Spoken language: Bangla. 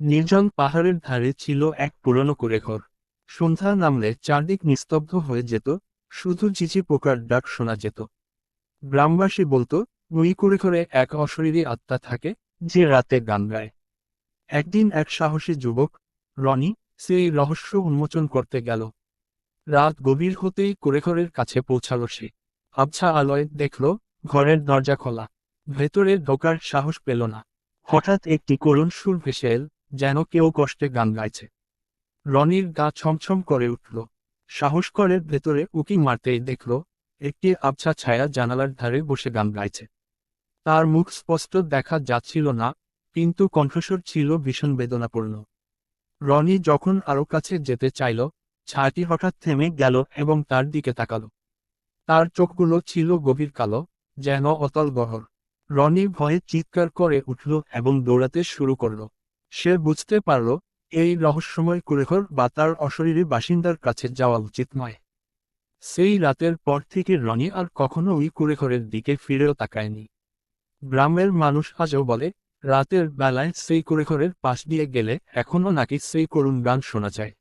নির্জন পাহাড়ের ধারে ছিল এক পুরনো কুড়েঘর। সন্ধ্যা নামলে চারদিক নিস্তব্ধ হয়ে যেত, শুধু চিচি পোকার ডাক শোনা যেত। গ্রামবাসী বলতো, ওই কুড়েঘরে এক অশরীরী আত্মা থাকে, যে রাতে গান গায়। একদিন এক সাহসী যুবক, রনি, সেই রহস্য উন্মোচন করতে গেল। রাত গভীর হতেই কুড়েঘরের কাছে পৌঁছাল সে। আবছা আলোয় দেখল, ঘরের দরজা খোলা। ভেতরে ঢোকার সাহস পেল না। হঠাৎ একটি করুণ সুর ভেসে এল যেন কেউ কষ্টে গান গাইছে। রনির গা ছমছম করে উঠল। সাহস করে ভেতরে উকি মারতেই দেখল, একটি আবছা ছায়া জানালার ধারে বসে গান গাইছে। তার মুখ স্পষ্ট দেখা যাচ্ছিল না, কিন্তু কণ্ঠস্বর ছিল ভীষণ বেদনাপূর্ণ। রনি যখন আরও কাছে যেতে চাইল, ছায়াটি হঠাৎ থেমে গেল এবং তার দিকে তাকাল। তার চোখগুলো ছিল গভীর কালো, যেন অতল গহর রনি ভয়ে চিৎকার করে উঠল এবং দৌড়াতে শুরু করল। সে বুঝতে পারল, এই রহস্যময় কুরেখর বা তার অশরীরী বাসিন্দার কাছে যাওয়া উচিত নয়। সেই রাতের পর থেকে রনি আর কখনো ওই কুরেঘরের দিকে ফিরেও তাকায়নি। গ্রামের মানুষ আজও বলে, রাতের বেলায় সেই কুরেঘরের পাশ দিয়ে গেলে এখনও নাকি সেই করুণ গান শোনা যায়।